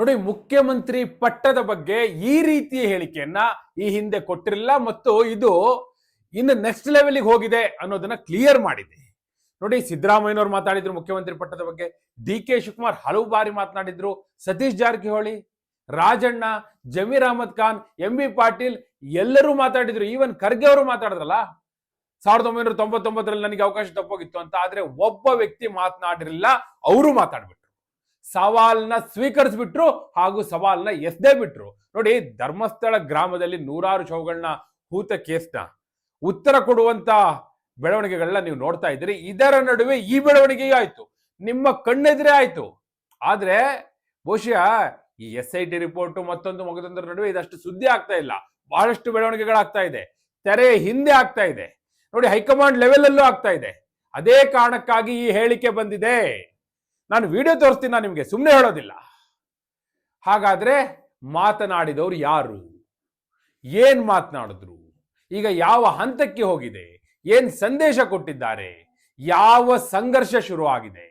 ನೋಡಿ, ಮುಖ್ಯಮಂತ್ರಿ ಪಟ್ಟದ ಬಗ್ಗೆ ಈ ರೀತಿಯ ಹೇಳಿಕೆಯನ್ನ ಈ ಹಿಂದೆ ಕೊಟ್ಟಿರಲಿಲ್ಲ ಮತ್ತು ಇದು ಇನ್ನು ನೆಕ್ಸ್ಟ್ ಲೆವೆಲ್ಗೆ ಹೋಗಿದೆ ಅನ್ನೋದನ್ನ ಕ್ಲಿಯರ್ ಮಾಡಿದೆ. ನೋಡಿ, ಸಿದ್ದರಾಮಯ್ಯನವರು ಮಾತಾಡಿದ್ರು ಮುಖ್ಯಮಂತ್ರಿ ಪಟ್ಟದ ಬಗ್ಗೆ ಡಿ ಕೆ ಶಿವಕುಮಾರ್ ಹಲವು ಬಾರಿ ಮಾತನಾಡಿದ್ರು, ಸತೀಶ್ ಜಾರಕಿಹೊಳಿ, ರಾಜಣ್ಣ, ಜಮೀರ್ ಅಹಮದ್ ಖಾನ್ ಎಂ ಬಿ ಪಾಟೀಲ್ ಎಲ್ಲರೂ ಮಾತಾಡಿದ್ರು. ಈವನ್ ಖರ್ಗೆ ಅವರು ಮಾತಾಡಿದ್ರಲ್ಲ, ಸಾವಿರದ ಒಂಬೈನೂರ ತೊಂಬತ್ತೊಂಬತ್ತರಲ್ಲಿ ನನಗೆ ಅವಕಾಶ ತಪ್ಪೋಗಿತ್ತು ಅಂತ. ಆದ್ರೆ ಒಬ್ಬ ವ್ಯಕ್ತಿ ಮಾತನಾಡಿರಲಿಲ್ಲ, ಅವರು ಮಾತಾಡ್ಬಿಟ್ರು. ಸವಾಲ್ನ ಸ್ವೀಕರಿಸ್ಬಿಟ್ರು ಹಾಗೂ ಸವಾಲ್ನ ಎಸ್ದೇ ಬಿಟ್ರು. ನೋಡಿ, ಧರ್ಮಸ್ಥಳ ಗ್ರಾಮದಲ್ಲಿ ನೂರಾರು ಶವಗಳನ್ನ ಹೂತ ಕೇಸ್ನ ಉತ್ತರ ಕೊಡುವಂತ ಬೆಳವಣಿಗೆಗಳನ್ನ ನೀವು ನೋಡ್ತಾ ಇದ್ದೀರಿ. ಇದರ ನಡುವೆ ಈ ಬೆಳವಣಿಗೆಯೂ ಆಯ್ತು. ನಿಮ್ಮ ಕಣ್ಣೆದುರೇ ಆಯ್ತು. ಆದ್ರೆ ಬಹುಶಃ ಈ ಎಸ್ ಐ ಟಿ ರಿಪೋರ್ಟ್ ಮತ್ತೊಂದು ಮಗದೊಂದರ ನಡುವೆ ಇದಷ್ಟು ಸುದ್ದಿ ಆಗ್ತಾ ಇಲ್ಲ. ಬಹಳಷ್ಟು ಬೆಳವಣಿಗೆಗಳಾಗ್ತಾ ಇದೆ. ತೆರೆ ಹಿಂದೆ ಆಗ್ತಾ ಇದೆ. ನೋಡಿ, ಹೈಕಮಾಂಡ್ ಲೆವೆಲ್ ಅಲ್ಲೂ ಆಗ್ತಾ ಇದೆ. ಅದೇ ಕಾರಣಕ್ಕಾಗಿ ಈ ಹೇಳಿಕೆ ಬಂದಿದೆ. ನಾನು ವಿಡಿಯೋ ತೋರಿಸ್ತೀನಿ, ನಾನು ನಿಮಗೆ ಸುಮ್ಮನೆ ಹೇಳೋದಿಲ್ಲ. ಹಾಗಾದ್ರೆ ಮಾತನಾಡಿದವರು ಯಾರು? ಏನು ಮಾತನಾಡಿದ್ರು? ಈಗ ಯಾವ ಹಂತಕ್ಕೆ ಹೋಗಿದೆ? ಏನು ಸಂದೇಶ ಕೊಟ್ಟಿದ್ದಾರೆ? ಯಾವ ಸಂಘರ್ಷ ಶುರುವಾಗಿದೆ?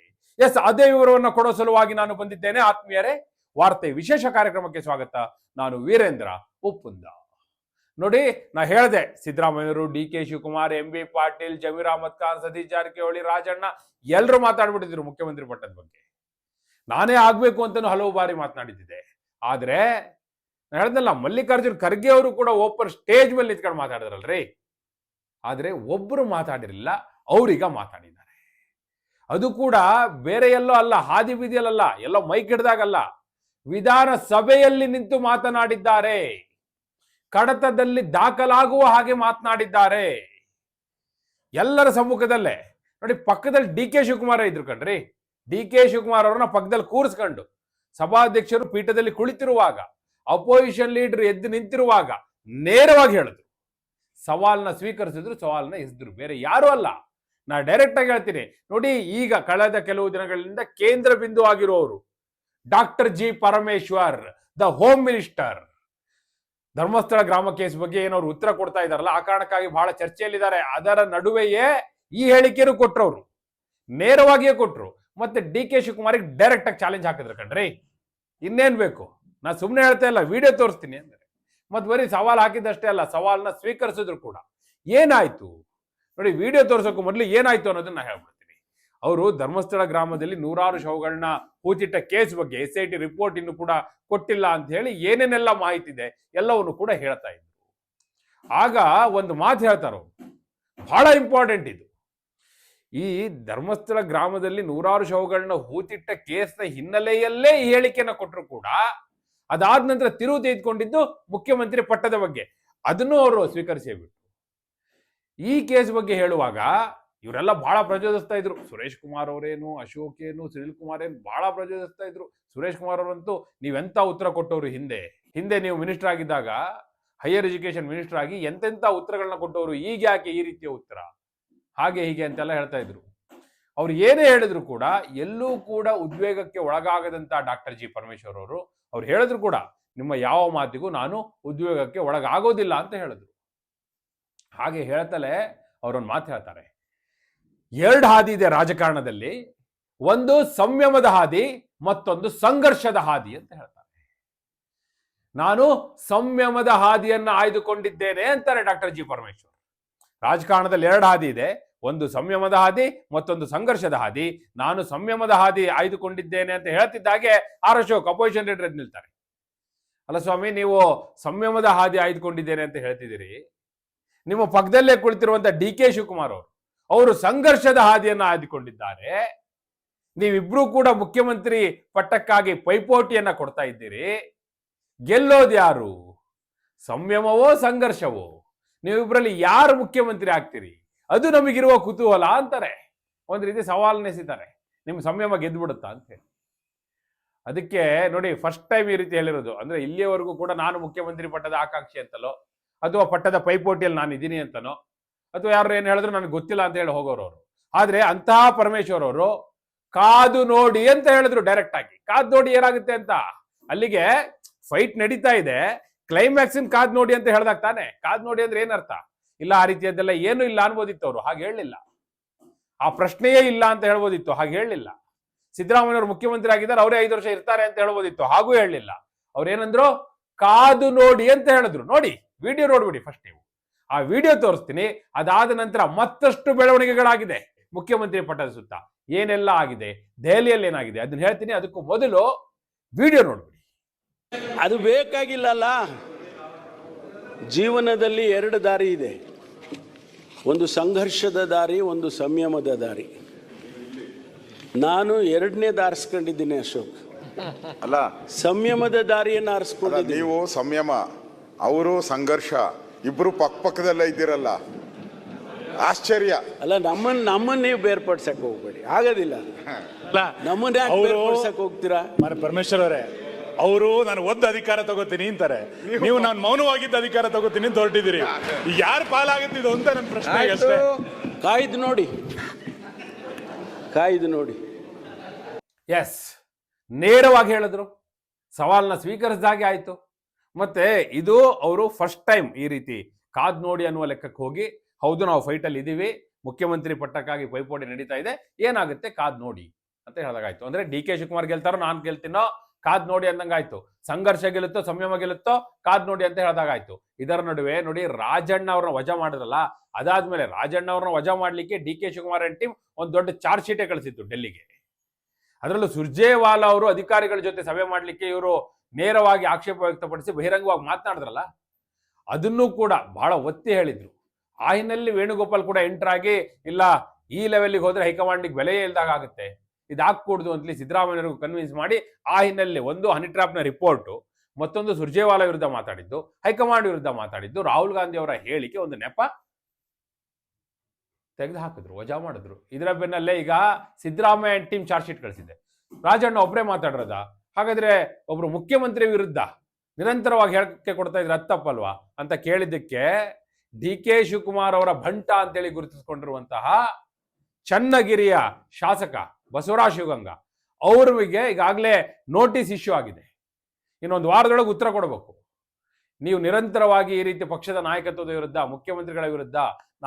ಎಸ್, ಅದೇ ವಿವರವನ್ನು ಕೊಡೋ ಸಲುವಾಗಿ ನಾನು ಬಂದಿದ್ದೇನೆ. ಆತ್ಮೀಯರೇ, ವಾರ್ತೆ ವಿಶೇಷ ಕಾರ್ಯಕ್ರಮಕ್ಕೆ ಸ್ವಾಗತ. ನಾನು ವೀರೇಂದ್ರ ಉಪ್ಪುಂದ. ನೋಡಿ, ನಾ ಹೇಳಿದೆ ಸಿದ್ದರಾಮಯ್ಯರು D K Shivakumar, M B Patil, Zameer Ahmed Khan, Satish Jarkiholi, Rajanna ಎಲ್ಲರೂ ಮಾತಾಡ್ಬಿಟ್ಟಿದ್ರು ಮುಖ್ಯಮಂತ್ರಿ ಪಟ್ಟದ ಬಗ್ಗೆ. ನಾನೇ ಆಗ್ಬೇಕು ಅಂತಲೂ ಹಲವು ಬಾರಿ ಮಾತನಾಡಿದ್ದೆ ಆದ್ರೆ ನಾನು ಹೇಳ್ದಲ್ಲ ಮಲ್ಲಿಕಾರ್ಜುನ್ ಖರ್ಗೆ ಅವರು ಕೂಡ ಓಪನ್ ಸ್ಟೇಜ್ ಮೇಲೆ ನಿಂತ್ಕೊಂಡು ಮಾತಾಡಿದ್ರಲ್ರಿ? ಆದ್ರೆ, ಒಬ್ರು ಮಾತಾಡಿರಲಿಲ್ಲ, ಅವ್ರೀಗ ಮಾತಾಡಿದ್ದಾರೆ. ಅದು ಕೂಡ ಬೇರೆ ಎಲ್ಲೋ ಅಲ್ಲ, ಹಾದಿ ಬೀದಿಯಲ್ಲ ಎಲ್ಲೋ ಮೈಕ್ ಹಿಡ್ದಾಗಲ್ಲ ವಿಧಾನ ಸಭೆಯಲ್ಲಿ ನಿಂತು ಮಾತನಾಡಿದ್ದಾರೆ. ಕಡತದಲ್ಲಿ ದಾಖಲಾಗುವ ಹಾಗೆ ಮಾತನಾಡಿದ್ದಾರೆ. ಎಲ್ಲರ ಸಮ್ಮುಖದಲ್ಲೇ. ನೋಡಿ, ಪಕ್ಕದಲ್ಲಿ ಡಿ ಕೆ ಶಿವಕುಮಾರ ಇದ್ರು ಕಣ್ರಿ. ಡಿ ಕೆ ಶಿವಕುಮಾರ್ ಅವ್ರನ್ನ ಪಕ್ಕದಲ್ಲಿ ಕೂರಿಸ್ಕೊಂಡು ಸಭಾಧ್ಯಕ್ಷರು ಪೀಠದಲ್ಲಿ ಕುಳಿತಿರುವಾಗ, ಅಪೋಸಿಷನ್ ಲೀಡರ್ ಎದ್ದು ನಿಂತಿರುವಾಗ ನೇರವಾಗಿ ಹೇಳಿದ್ರು. ಸವಾಲ್ನ ಸ್ವೀಕರಿಸಿದ್ರು, ಸವಾಲ್ನ ಎಸ್ದ್ರು. ಬೇರೆ ಯಾರು ಅಲ್ಲ. ನಾ ಡೈರೆಕ್ಟ್ ಆಗಿ ಹೇಳ್ತೀನಿ. ನೋಡಿ, ಈಗ ಕಳೆದ ಕೆಲವು ದಿನಗಳಿಂದ ಕೇಂದ್ರ ಬಿಂದು ಆಗಿರುವವರು doctor G Parameshwar, the home minister Dharmasthala ಗ್ರಾಮ ಕೇಸ್ ಬಗ್ಗೆ ಏನವ್ರು ಉತ್ತರ ಕೊಡ್ತಾ ಇದಾರಲ್ಲ, ಆ ಕಾರಣಕ್ಕಾಗಿ ಬಹಳ ಚರ್ಚೆಯಲ್ಲಿದ್ದಾರೆ. ಅದರ ನಡುವೆಯೇ ಈ ಹೇಳಿಕೆಯನ್ನು ಕೊಟ್ಟರವ್ರು ನೇರವಾಗಿಯೇ ಕೊಟ್ಟರು ಮತ್ತೆ ಡಿ ಕೆ ಶಿವಕುಮಾರಿಗೆ ಡೈರೆಕ್ಟ್ ಆಗಿ ಚಾಲೆಂಜ್ ಹಾಕಿದ್ರು ಕಣ್ರಿ. ಇನ್ನೇನ್ ಬೇಕು? ನಾ ಸುಮ್ಮನೆ ಹೇಳ್ತಾ ಇಲ್ಲ ವಿಡಿಯೋ ತೋರಿಸ್ತೀನಿ ಅಂದ್ರೆ. ಮತ್ತೆ ಬರೀ ಸವಾಲ್ ಹಾಕಿದಷ್ಟೇ ಅಲ್ಲ, ಸವಾಲ್ನ ಸ್ವೀಕರಿಸಿದ್ರು ಕೂಡ. ಏನಾಯ್ತು? ನೋಡಿ ವಿಡಿಯೋ ತೋರ್ಸೋಕು ಮೊದಲು ಏನಾಯ್ತು ಅನ್ನೋದನ್ನ ಹೇಳ್ಬಿಡ್ತೀನಿ. ಅವರು ಧರ್ಮಸ್ಥಳ ಗ್ರಾಮದಲ್ಲಿ ನೂರಾರು ಶವಗಳನ್ನ ಹೂತಿಟ್ಟ ಕೇಸ್ ಬಗ್ಗೆ ಎಸ್ ಐ ಟಿ ರಿಪೋರ್ಟ್ ಇನ್ನು ಕೂಡ ಕೊಟ್ಟಿಲ್ಲ ಅಂತ ಹೇಳಿ ಏನೇನೆಲ್ಲ ಮಾಹಿತಿ ಇದೆ ಎಲ್ಲವನ್ನು ಕೂಡ ಹೇಳ್ತಾ ಇದ್ರು. ಆಗ ಒಂದು ಮಾತು ಹೇಳ್ತಾರೋ. ಬಹಳ ಇಂಪಾರ್ಟೆಂಟ್ ಇದು. ಈ ಧರ್ಮಸ್ಥಳ ಗ್ರಾಮದಲ್ಲಿ ನೂರಾರು ಶವಗಳನ್ನ ಹೂತಿಟ್ಟ ಕೇಸ್ನ ಹಿನ್ನೆಲೆಯಲ್ಲೇ ಈ ಹೇಳಿಕೆಯನ್ನ ಕೊಟ್ಟರು ಕೂಡ ಅದಾದ ನಂತರ ತಿರುವು ತೆಗೆದುಕೊಂಡಿದ್ದು ಮುಖ್ಯಮಂತ್ರಿ ಪಟ್ಟದ ಬಗ್ಗೆ. ಅದನ್ನು ಅವರು ಸ್ವೀಕರಿಸೇ ಈ ಕೇಸ್ ಬಗ್ಗೆ ಹೇಳುವಾಗ ಇವರೆಲ್ಲ ಬಹಳ ಪ್ರಚೋದಿಸ್ತಾ ಇದ್ರು. ಸುರೇಶ್ ಕುಮಾರ್ ಅವರೇನು, ಅಶೋಕ್ ಏನು, ಸುನಿಲ್ ಕುಮಾರ್ ಏನು ಬಹಳ ಪ್ರಚೋದಿಸ್ತಾ ಇದ್ರು. ಸುರೇಶ್ ಕುಮಾರ್ ಅವರಂತೂ ನೀವೆಂತ ಉತ್ತರ ಕೊಟ್ಟವರು ಹಿಂದೆ ಹಿಂದೆ ನೀವು ಮಿನಿಸ್ಟರ್ ಆಗಿದ್ದಾಗ ಹೈಯರ್ ಎಜುಕೇಶನ್ ಮಿನಿಸ್ಟರ್ ಆಗಿ ಎಂತೆಂತ ಉತ್ತರಗಳನ್ನ ಕೊಟ್ಟವರು, ಈಗ ಯಾಕೆ ಈ ರೀತಿಯ ಉತ್ತರ? ಹಾಗೆ ಹೀಗೆ ಅಂತೆಲ್ಲ ಹೇಳ್ತಾ ಇದ್ರು. ಅವ್ರು ಏನೇ ಹೇಳಿದ್ರು ಕೂಡ, ಎಲ್ಲೂ ಕೂಡ ಉದ್ವೇಗಕ್ಕೆ ಒಳಗಾಗದಂತ ಡಾಕ್ಟರ್ ಜಿ ಪರಮೇಶ್ವರ್ ಅವರು, ಅವ್ರು ಹೇಳಿದ್ರು ಕೂಡ, ನಿಮ್ಮ ಯಾವ ಮಾತಿಗೂ ನಾನು ಉದ್ವೇಗಕ್ಕೆ ಒಳಗಾಗೋದಿಲ್ಲ ಅಂತ ಹೇಳಿದ್ರು. ಹಾಗೆ ಹೇಳ್ತಲೇ ಅವರೊಂದು ಮಾತು ಹೇಳ್ತಾರೆ. ಎರಡು ಹಾದಿ ಇದೆ ರಾಜಕಾರಣದಲ್ಲಿ. ಒಂದು ಸಂಯಮದ ಹಾದಿ, ಮತ್ತೊಂದು ಸಂಘರ್ಷದ ಹಾದಿ ಅಂತ ಹೇಳ್ತಾರೆ. ನಾನು ಸಂಯಮದ ಹಾದಿಯನ್ನು ಆಯ್ದುಕೊಂಡಿದ್ದೇನೆ ಅಂತಾರೆ ಡಾಕ್ಟರ್ ಜಿ ಪರಮೇಶ್ವರ್. ರಾಜಕಾರಣದಲ್ಲಿ ಎರಡು ಹಾದಿ ಇದೆ. ಒಂದು ಸಂಯಮದ ಹಾದಿ, ಮತ್ತೊಂದು ಸಂಘರ್ಷದ ಹಾದಿ. ನಾನು ಸಂಯಮದ ಹಾದಿ ಆಯ್ದುಕೊಂಡಿದ್ದೇನೆ ಅಂತ ಹೇಳ್ತಿದ್ದಾಗೆ ಆರ್ ಅಶೋಕ್ ಅಪೋಸಿಷನ್ ಲೀಡರ್ ನಿಲ್ತಾರೆ. ಅಲ್ಲ ಸ್ವಾಮಿ, ನೀವು ಸಂಯಮದ ಹಾದಿ ಆಯ್ದುಕೊಂಡಿದ್ದೇನೆ ಅಂತ ಹೇಳ್ತಿದ್ದೀರಿ. ನಿಮ್ಮ ಪಕ್ಕದಲ್ಲೇ ಕುಳಿತಿರುವಂತ ಡಿ ಕೆ ಶಿವಕುಮಾರ್ ಅವರು ಅವರು ಸಂಘರ್ಷದ ಹಾದಿಯನ್ನು ಆಯ್ದುಕೊಂಡಿದ್ದಾರೆ ನೀವಿಬ್ರು ಕೂಡ ಮುಖ್ಯಮಂತ್ರಿ ಪಟ್ಟಕ್ಕಾಗಿ ಪೈಪೋಟಿಯನ್ನ ಕೊಡ್ತಾ ಇದ್ದೀರಿ. ಗೆಲ್ಲೋದು ಯಾರು? ಸಂಯಮವೋ ಸಂಘರ್ಷವೋ? ನೀವಿಬ್ರಲ್ಲಿ ಯಾರು ಮುಖ್ಯಮಂತ್ರಿ ಆಗ್ತೀರಿ? ಅದು ನಮಗಿರುವ ಕುತೂಹಲ ಅಂತಾರೆ. ಒಂದು ರೀತಿ ಸವಾಲನ್ನೆಸಿತಾರೆ ನಿಮ್ ಸಂಯಮ ಗೆದ್ಬಿಡುತ್ತಾ ಅಂತ ಹೇಳಿ. ಅದಕ್ಕೆ ನೋಡಿ ಫಸ್ಟ್ ಟೈಮ್ ಈ ರೀತಿ ಹೇಳಿರೋದು. ಅಂದ್ರೆ ಇಲ್ಲಿಯವರೆಗೂ ಕೂಡ ನಾನು ಮುಖ್ಯಮಂತ್ರಿ ಪಟ್ಟದ ಆಕಾಂಕ್ಷಿ ಅಂತಲೋ, ಅಥವಾ ಪಟ್ಟದ ಪೈಪೋಟಿಯಲ್ಲಿ ನಾನು ಇದ್ದೀನಿ ಅಂತನೋ ಅಥವಾ ಯಾರು ಏನು ಹೇಳಿದ್ರು ನನಗೆ ಗೊತ್ತಿಲ್ಲ ಅಂತ ಹೇಳಿ ಹೋಗೋರು ಅವರು. ಆದ್ರೆ ಅಂತಹ ಪರಮೇಶ್ವರ್ ಅವರು ಕಾದು ನೋಡಿ ಅಂತ ಹೇಳಿದ್ರು ಡೈರೆಕ್ಟ್ ಆಗಿ. ಕಾದು ನೋಡಿ ಏನಾಗುತ್ತೆ ಅಂತ? ಅಲ್ಲಿಗೆ ಫೈಟ್ ನಡೀತಾ ಇದೆ. ಕ್ಲೈಮ್ಯಾಕ್ಸಿನ್ ಕಾದ್ ನೋಡಿ ಅಂತ ಹೇಳ್ದಾಗ ತಾನೆ. ಕಾದ್ ನೋಡಿ ಅಂದ್ರೆ ಏನರ್ಥ ಇಲ್ಲ, ಆ ರೀತಿಯದ್ದೆಲ್ಲ ಏನು ಇಲ್ಲ ಅನ್ಬೋದಿತ್ತು ಅವರು. ಹಾಗೆ ಹೇಳಲಿಲ್ಲ. ಆ ಪ್ರಶ್ನೆಯೇ ಇಲ್ಲ ಅಂತ ಹೇಳ್ಬೋದಿತ್ತು. ಹಾಗೆ ಹೇಳಲಿಲ್ಲ. ಸಿದ್ದರಾಮಯ್ಯ ಅವರು ಮುಖ್ಯಮಂತ್ರಿ ಆಗಿದ್ದಾರೆ, ಅವರೇ ಐದು ವರ್ಷ ಇರ್ತಾರೆ ಅಂತ ಹೇಳ್ಬೋದಿತ್ತು. ಹಾಗೂ ಹೇಳಲಿಲ್ಲ. ಅವ್ರೇನಂದ್ರು ಕಾದು ನೋಡಿ ಅಂತ ಹೇಳಿದ್ರು. ನೋಡಿ ವಿಡಿಯೋ ನೋಡ್ಬಿಡಿ ಫಸ್ಟ್ ನೀವು. ಆ ವಿಡಿಯೋ ತೋರಿಸ್ತೀನಿ. ಅದಾದ ನಂತರ ಮತ್ತಷ್ಟು ಬೆಳವಣಿಗೆಗಳಾಗಿದೆ. ಮುಖ್ಯಮಂತ್ರಿ ಪಟ್ಟದ ಸುತ್ತ. ಏನೆಲ್ಲ ಆಗಿದೆ? ದೆಹಲಿಯಲ್ಲಿ ಏನಾಗಿದೆ? ಅದನ್ನ ಹೇಳ್ತೀನಿ. ಅದಕ್ಕೂ ಮೊದಲು ವಿಡಿಯೋ ನೋಡ್ಬಿಡಿ. ಅದು ಬೇಕಾಗಿಲ್ಲಲ್ಲ. ಜೀವನದಲ್ಲಿ ಎರಡು ದಾರಿ ಇದೆ. ಒಂದು ಸಂಘರ್ಷದ ದಾರಿ ಒಂದು ಸಂಯಮದ ದಾರಿ. ನಾನು ಎರಡನೇ ದಾರಿಸ್ಕೊಂಡಿದ್ದೀನಿ ಅಶೋಕ್. ಅಲ್ಲ. ಸಂಯಮದ ದಾರಿಯನ್ನು ಆರಿಸ್ಕೊಂಡು ನೀವು ಸಂಯಮ ಅವರು ಸಂಘರ್ಷ. ಇಬ್ರು ಪಕ್ಕ ಪಕ್ಕದಲ್ಲೇ ಇದ್ದೀರಲ್ಲ. ಆಶ್ಚರ್ಯ. ಅಲ್ಲ ನಮ್ಮನ್ನ ನಮ್ಮನ್ನ ನೀವು ಬೇರ್ಪಡ್ಸಕ್ ಹೋಗ್ಬೇಡಿ. ಆಗೋದಿಲ್ಲ ನಮ್ಮನ್ನ ಯಾಕೆ ಅವ್ರು- ಬೇರ್ಪಡ್ಸಕ್ ಹೋಗ್ತೀರಾ? ಮರ ಪರಮೇಶ್ವರ್ ಅವರೇ ಅವರು ನಾನು ಒಂದು ಅಧಿಕಾರ ತಗೋತೀನಿ ಅಂತಾರೆ. ನೀವು ನಾನು ಮೌನವಾಗಿದ್ದ ಅಧಿಕಾರ ತಗೋತೀನಿ ಅಂತ ಹೊರಟಿದ್ದೀರಿ. ಯಾರು ಪಾಲಾಗುತ್ತಿದ್ದು ಅಂತ ನನ್ನ ಪ್ರಶ್ನೆ ಅಷ್ಟೇ. ಕಾಯ್ದು ನೋಡಿ. ಕಾಯ್ದು ನೋಡಿ. ಎಸ್ ನೇರವಾಗಿ ಹೇಳಿದ್ರು. ಸವಾಲನ್ನ ಸ್ವೀಕರಿಸಿದಾಗೆ ಆಯ್ತು. ಮತ್ತೆ ಇದು ಅವರು ಫಸ್ಟ್ ಟೈಮ್ ಈ ರೀತಿ ಕಾದ್ ನೋಡಿ ಅನ್ನುವ ಲೆಕ್ಕಕ್ಕೆ ಹೋಗಿ, ಹೌದು ನಾವು ಫೈಟಲ್ಲಿ ಇದ್ದೀವಿ ಮುಖ್ಯಮಂತ್ರಿ ಪಟ್ಟಕ್ಕಾಗಿ ಪೈಪೋಟಿ ನಡೀತಾ ಇದೆ, ಏನಾಗುತ್ತೆ ಕಾದ್ ನೋಡಿ ಅಂತ ಹೇಳಿದಾಗಾಯ್ತು. ಅಂದ್ರೆ ಡಿ ಕೆ ಶಿವಕುಮಾರ್ ಗೆಲ್ತಾರೋ ನಾನ್ ಗೆಲ್ತೀನೋ, ಕಾದ್ ನೋಡಿ ಅಂದಂಗಾಯ್ತು. ಸಂಘರ್ಷ ಗೆಲ್ಲುತ್ತೋ, ಸಂಯಮ ಗೆಲ್ಲುತ್ತೋ, ಕಾದ್ ನೋಡಿ ಅಂತ ಹೇಳಿದಾಗಾಯ್ತು. ಇದರ ನಡುವೆ ನೋಡಿ ರಾಜಣ್ಣ ಅವ್ರನ್ನ ವಜಾ ಮಾಡಿದ್ರಲ್ಲ, ಅದಾದ್ಮೇಲೆ ರಾಜಣ್ಣ ಅವ್ರನ್ನ ವಜಾ ಮಾಡ್ಲಿಕ್ಕೆ D K Shivakumar and team ಒಂದು ದೊಡ್ಡ ಚಾರ್ಜ್ ಶೀಟೇ ಕಳಿಸಿತ್ತು ಡೆಲ್ಲಿಗೆ. ಅದರಲ್ಲೂ ಸುರ್ಜೇವಾಲಾ ಅವರು ಅಧಿಕಾರಿಗಳ ಜೊತೆ ಸಭೆ ಮಾಡ್ಲಿಕ್ಕೆ ಇವರು ನೇರವಾಗಿ ಆಕ್ಷೇಪ ವ್ಯಕ್ತಪಡಿಸಿ ಬಹಿರಂಗವಾಗಿ ಮಾತನಾಡಿದ್ರಲ್ಲ, ಅದನ್ನೂ ಕೂಡ ಬಹಳ ಒತ್ತಿ ಹೇಳಿದ್ರು. ಆ ಹಿನ್ನೆಲೆಯಲ್ಲಿ ವೇಣುಗೋಪಾಲ್ ಕೂಡ ಎಂಟರ್ ಆಗಿ, ಇಲ್ಲ, ಈ ಲೆವೆಲ್ಗೆ ಹೋದ್ರೆ ಹೈಕಮಾಂಡಿಗೆ ಬೆಲೆಯೇ ಇಲ್ದಾಗ ಆಗುತ್ತೆ ಇದು ಹಾಕೂಡ್ದು ಅಂತಲಿ ಕನ್ವಿನ್ಸ್ ಮಾಡಿ, ಆ ಹಿನ್ನೆಲೆಯಲ್ಲಿ ಒಂದು ಹನಿ ಟ್ರಾಪ್ನ ರಿಪೋರ್ಟು ಮತ್ತೊಂದು ಸುರ್ಜೇವಾಲಾ ವಿರುದ್ಧ ಮಾತಾಡಿದ್ದು, ಹೈಕಮಾಂಡ್ ವಿರುದ್ಧ ಮಾತಾಡಿದ್ದು, ರಾಹುಲ್ ಗಾಂಧಿ ಅವರ ಹೇಳಿಕೆ ಒಂದು ನೆಪ ತೆಗೆದು ಹಾಕಿದ್ರು ವಜಾ ಮಾಡಿದ್ರು. ಇದರ ಬೆನ್ನಲ್ಲೇ ಈಗ ಸಿದ್ದರಾಮಯ್ಯ ಟೀಮ್ ಚಾರ್ಜ್ ಶೀಟ್ ಕಳಿಸಿದೆ ರಾಜಣ್ಣ ಒಬ್ಬರೇ ಮಾತಾಡಿರೋದ? ಹಾಗಾದ್ರೆ ಒಬ್ರು ಮುಖ್ಯಮಂತ್ರಿ ವಿರುದ್ಧ ನಿರಂತರವಾಗಿ ಹೇಳಕ್ಕೆ ಕೊಡ್ತಾ ಇದ್ರೆ ತಪ್ಪಲ್ವಾ ಅಂತ ಕೇಳಿದ್ದಕ್ಕೆ ಡಿ ಕೆ ಶಿವಕುಮಾರ್ ಅವರ ಭಂಟ ಅಂತೇಳಿ ಗುರುತಿಸಿಕೊಂಡಿರುವಂತಹ ಚನ್ನಗಿರಿಯ ಶಾಸಕ ಬಸವರಾಜ ಶಿವಗಂಗ ಅವ್ರಿಗೆ ಈಗಾಗಲೇ ನೋಟಿಸ್ ಇಶ್ಯೂ ಆಗಿದೆ. ಇನ್ನೊಂದು ವಾರದೊಳಗೆ ಉತ್ತರ ಕೊಡಬೇಕು. ನೀವು ನಿರಂತರವಾಗಿ ಈ ರೀತಿ ಪಕ್ಷದ ನಾಯಕತ್ವದ ವಿರುದ್ಧ, ಮುಖ್ಯಮಂತ್ರಿಗಳ ವಿರುದ್ಧ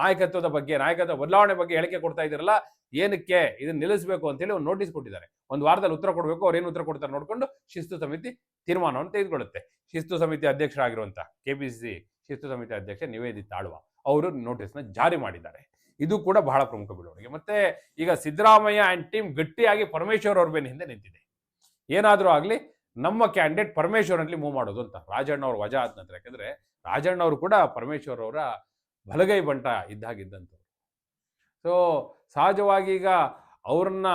ನಾಯಕತ್ವದ ಬಗ್ಗೆ, ನಾಯಕತ್ವ ಬದಲಾವಣೆ ಬಗ್ಗೆ ಹೇಳಿಕೆ ಕೊಡ್ತಾ ಇದ್ದೀರಲ್ಲ, ಏನಕ್ಕೆ ಇದನ್ನ ನಿಲ್ಲಿಸಬೇಕು ಅಂತೇಳಿ ಒಂದು ನೋಟಿಸ್ ಕೊಟ್ಟಿದ್ದಾರೆ. ಒಂದು ವಾರದಲ್ಲಿ ಉತ್ತರ ಕೊಡಬೇಕು, ಅವ್ರು ಏನು ಉತ್ತರ ಕೊಡ್ತಾರೆ ನೋಡಿಕೊಂಡು ಶಿಸ್ತು ಸಮಿತಿ ತೀರ್ಮಾನವನ್ನು ತೆಗೆದುಕೊಳ್ಳುತ್ತೆ. ಶಿಸ್ತು ಸಮಿತಿ ಅಧ್ಯಕ್ಷರಾಗಿರುವಂಥ ಕೆ ಪಿ ಸಿ ಶಿಸ್ತು ಸಮಿತಿ ಅಧ್ಯಕ್ಷ ನಿವೇದಿತ ಆಳ್ವ, ಅವರು ನೋಟಿಸ್ನ ಜಾರಿ ಮಾಡಿದ್ದಾರೆ. ಇದು ಕೂಡ ಬಹಳ ಪ್ರಮುಖ ಬೆಳವಣಿಗೆ. ಮತ್ತೆ ಈಗ ಸಿದ್ದರಾಮಯ್ಯ ಆ್ಯಂಡ್ ಟೀಮ್ ಗಟ್ಟಿಯಾಗಿ ಪರಮೇಶ್ವರ್ ಅವ್ರ ಬೆನ್ನ ಹಿಂದೆ ನಿಂತಿದೆ. ಏನಾದರೂ ಆಗಲಿ ನಮ್ಮ ಕ್ಯಾಂಡಿಡೇಟ್ ಪರಮೇಶ್ವರ್ ಅಂತಲಿ ಮೂವ್ ಮಾಡೋದು ಅಂತ ರಾಜಣ್ಣ ಅವ್ರ ವಜಾ ಆದ ನಂತರ. ಯಾಕಂದರೆ ರಾಜಣ್ಣ ಅವರು ಕೂಡ ಪರಮೇಶ್ವರ್ ಅವರ ಬಲಗೈ ಬಂಟ ಇದ್ದಾಗಿದ್ದಂಥವ್ರು. ಸೊ ಸಹಜವಾಗಿ ಈಗ ಅವ್ರನ್ನ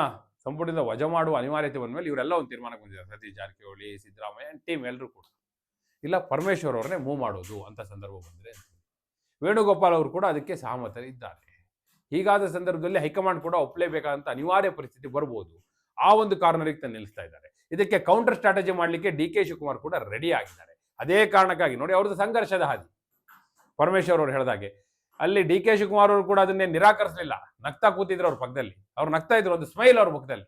ಸಂಪುಟದಿಂದ ವಜಾ ಮಾಡುವ ಅನಿವಾರ್ಯತೆ ಬಂದ ಮೇಲೆ ಇವರೆಲ್ಲ ಒಂದು ತೀರ್ಮಾನಕ್ಕೆ ಬಂದಿದ್ದಾರೆ. ಸತೀಶ್ ಜಾರಕಿಹೊಳಿ, ಸಿದ್ದರಾಮಯ್ಯ ಟೀಮ್ ಎಲ್ಲರೂ ಕೂಡ. ಇಲ್ಲ, ಪರಮೇಶ್ವರ್ ಅವ್ರನ್ನೇ ಮೂವ್ ಮಾಡೋದು ಅಂತ ಸಂದರ್ಭ ಬಂದರೆ ವೇಣುಗೋಪಾಲ್ ಅವರು ಕೂಡ ಅದಕ್ಕೆ ಸಹಮತರಿದ್ದಾರೆ. ಹೀಗಾದ ಸಂದರ್ಭದಲ್ಲಿ ಹೈಕಮಾಂಡ್ ಕೂಡ ಒಪ್ಪಲೇಬೇಕಾದಂಥ ಅನಿವಾರ್ಯ ಪರಿಸ್ಥಿತಿ ಬರ್ಬೋದು. ಆ ಒಂದು ಕಾರ್ನರಿಗೆ ತಂದು ನಿಲ್ಲಿಸ್ತಾ ಇದ್ದಾರೆ. ಇದಕ್ಕೆ ಕೌಂಟರ್ ಸ್ಟ್ರಾಟಜಿ ಮಾಡಲಿಕ್ಕೆ ಡಿ ಕೆ ಶಿವಕುಮಾರ್ ಕೂಡ ರೆಡಿ ಆಗಿದ್ದಾರೆ. ಅದೇ ಕಾರಣಕ್ಕಾಗಿ ನೋಡಿ, ಅವ್ರದ್ದು ಸಂಘರ್ಷದ ಹಾದಿ. ಪರಮೇಶ್ವರ್ ಅವರು ಹೇಳಿದಾಗೆ ಅಲ್ಲಿ ಡಿ ಕೆ ಶಿವಕುಮಾರ್ ಅವರು ಕೂಡ ಅದನ್ನೇ ನಿರಾಕರಿಸಲಿಲ್ಲ. ನಗ್ತಾ ಕೂತಿದ್ರು ಅವ್ರ ಪಕ್ಕದಲ್ಲಿ. ಅವ್ರು ನಗ್ತಾ ಇದ್ರು ಒಂದು ಸ್ಮೈಲ್ ಅವ್ರ ಮುಖದಲ್ಲಿ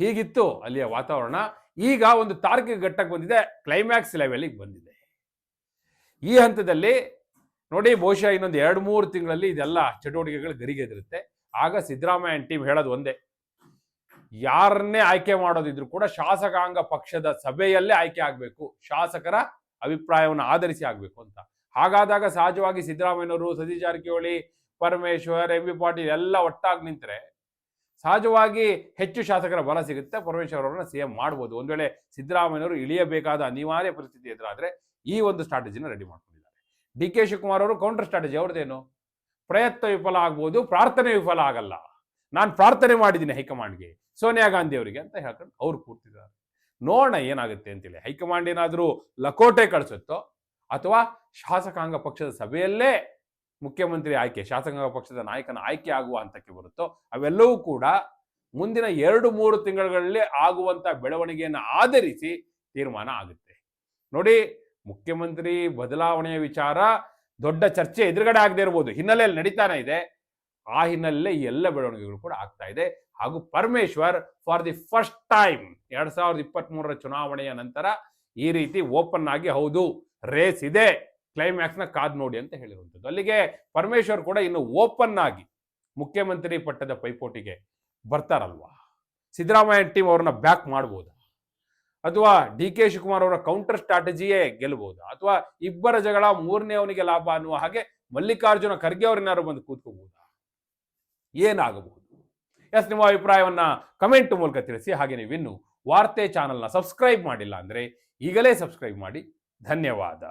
ಹೀಗಿತ್ತು ಅಲ್ಲಿಯ ವಾತಾವರಣ. ಈಗ ಒಂದು ತಾರ್ಕಿಕ ಘಟ್ಟಕ್ಕೆ ಬಂದಿದೆ ಕ್ಲೈಮ್ಯಾಕ್ಸ್ ಲೆವೆಲ್ಗೆ ಬಂದಿದೆ. ಈ ಹಂತದಲ್ಲಿ ನೋಡಿ, ಬಹುಶಃ ಇನ್ನೊಂದು ಎರಡು ಮೂರು ತಿಂಗಳಲ್ಲಿ ಇದೆಲ್ಲ ಚಟುವಟಿಕೆಗಳು ಗರಿಗೆದಿರುತ್ತೆ. ಆಗ ಸಿದ್ದರಾಮಯ್ಯ ಟೀಮ್ ಹೇಳೋದು ಒಂದೇ. ಯಾರನ್ನೇ ಆಯ್ಕೆ ಮಾಡೋದಿದ್ರು ಕೂಡ ಶಾಸಕಾಂಗ ಪಕ್ಷದ ಸಭೆಯಲ್ಲೇ ಆಯ್ಕೆ ಆಗಬೇಕು. ಶಾಸಕರ ಅಭಿಪ್ರಾಯವನ್ನು ಆಧರಿಸಿ ಆಗಬೇಕು ಅಂತ. ಹಾಗಾದಾಗ ಸಹಜವಾಗಿ ಸಿದ್ದರಾಮಯ್ಯನವರು, ಸತೀಶ್ ಜಾರಕಿಹೊಳಿ, ಪರಮೇಶ್ವರ್ ಎಂ ಬಿ ಪಾಟೀಲ್ ಎಲ್ಲ ಒಟ್ಟಾಗಿ ನಿಂತರೆ ಸಹಜವಾಗಿ ಹೆಚ್ಚು ಶಾಸಕರ ಬಲ ಸಿಗುತ್ತೆ. ಪರಮೇಶ್ವರ್ ಅವರನ್ನ ಸಿಎಂ ಮಾಡ್ಬೋದು. ಒಂದು ವೇಳೆ ಸಿದ್ದರಾಮಯ್ಯನವರು ಇಳಿಯಬೇಕಾದ ಅನಿವಾರ್ಯ ಪರಿಸ್ಥಿತಿ ಎದುರಾದರೆ ಈ ಒಂದು ಸ್ಟ್ರಾಟಜಿನ ರೆಡಿ ಮಾಡ್ಕೊಂಡಿದ್ದಾರೆ. ಡಿ ಕೆ ಶಿವಕುಮಾರ್ ಅವರು ಕೌಂಟರ್ ಸ್ಟ್ರಾಟಜಿ ಅವ್ರದ್ದೇನು? ಪ್ರಯತ್ನ ವಿಫಲ ಆಗ್ಬೋದು, ಪ್ರಾರ್ಥನೆ ವಿಫಲ ಆಗಲ್ಲ. ನಾನು ಪ್ರಾರ್ಥನೆ ಮಾಡಿದ್ದೀನಿ ಹೈಕಮಾಂಡ್ಗೆ, ಸೋನಿಯಾ ಗಾಂಧಿ ಅವರಿಗೆ ಅಂತ ಹೇಳ್ಕೊಂಡು ಅವ್ರು ಕೂರ್ತಿದ್ದಾರೆ. ನೋಡೋಣ ಏನಾಗುತ್ತೆ ಅಂತೇಳಿ ಹೈಕಮಾಂಡ್ ಏನಾದರೂ ಲಕೋಟೆ ಕಳಿಸುತ್ತೋ ಅಥವಾ ಶಾಸಕಾಂಗ ಪಕ್ಷದ ಸಭೆಯಲ್ಲೇ ಮುಖ್ಯಮಂತ್ರಿ ಆಯ್ಕೆ, ಶಾಸಕಾಂಗ ಪಕ್ಷದ ನಾಯಕನ ಆಯ್ಕೆ ಆಗುವ ಹಂತಕ್ಕೆ ಬರುತ್ತೋ, ಅವೆಲ್ಲವೂ ಕೂಡ ಮುಂದಿನ ಎರಡು, ಮೂರು ತಿಂಗಳಲ್ಲಿ ಆಗುವಂತ ಬೆಳವಣಿಗೆಯನ್ನು ಆಧರಿಸಿ ತೀರ್ಮಾನ ಆಗುತ್ತೆ. ನೋಡಿ, ಮುಖ್ಯಮಂತ್ರಿ ಬದಲಾವಣೆಯ ವಿಚಾರ ದೊಡ್ಡ ಚರ್ಚೆ ಎದುರುಗಡೆ ಆಗದೆ ಇರ್ಬೋದು, ಹಿನ್ನೆಲೆಯಲ್ಲಿ ನಡೀತಾನೆ ಇದೆ. ಆ ಹಿನ್ನೆಲೆಯಲ್ಲೇ ಎಲ್ಲ ಬೆಳವಣಿಗೆಗಳು ಕೂಡ ಆಗ್ತಾ ಇದೆ. ಹಾಗೂ Parameshwar for the first time ಎರಡ್ ಸಾವಿರದ ಇಪ್ಪತ್ತ್ ಚುನಾವಣೆಯ ನಂತರ ಈ ರೀತಿ ಓಪನ್ ಆಗಿ ಹೌದು ರೇಸ್ ಇದೆ ಕ್ಲೈಮ್ಯಾಕ್ಸ್ನ ಕಾದ್ ನೋಡಿ ಅಂತ ಹೇಳಿರುವಂಥದ್ದು. ಅಲ್ಲಿಗೆ ಪರಮೇಶ್ವರ್ ಕೂಡ ಇನ್ನು ಓಪನ್ ಆಗಿ ಮುಖ್ಯಮಂತ್ರಿ ಪಟ್ಟದ ಪೈಪೋಟಿಗೆ ಬರ್ತಾರಲ್ವಾ? ಸಿದ್ದರಾಮಯ್ಯ ಟೀಮ್ ಅವ್ರನ್ನ ಬ್ಯಾಕ್ ಮಾಡ್ಬೋದಾ? ಅಥವಾ ಡಿ ಕೆ ಶಿವಕುಮಾರ್ ಅವರ ಕೌಂಟರ್ ಸ್ಟ್ರಾಟಜಿಯೇ ಗೆಲ್ಬಹುದಾ ಅಥವಾ ಇಬ್ಬರ ಜಗಳ ಮೂರನೇ ಅವನಿಗೆ ಲಾಭ ಅನ್ನುವ ಹಾಗೆ ಮಲ್ಲಿಕಾರ್ಜುನ ಖರ್ಗೆ ಅವ್ರನ್ನಾರು ಬಂದು ಕೂತ್ಕೋಬಹುದಾ ಏನಾಗಬಹುದು? ಎಸ್, ನಿಮ್ಮ ಅಭಿಪ್ರಾಯವನ್ನ ಕಮೆಂಟ್ ಮೂಲಕ ತಿಳಿಸಿ. ಹಾಗೆ ನೀವಿನ್ನು ವಾರ್ತೆ ಚಾನೆಲ್ನ ಸಬ್ಸ್ಕ್ರೈಬ್ ಮಾಡಿಲ್ಲ ಅಂದ್ರೆ ಈಗಲೇ ಸಬ್ಸ್ಕ್ರೈಬ್ ಮಾಡಿ. ಧನ್ಯವಾದ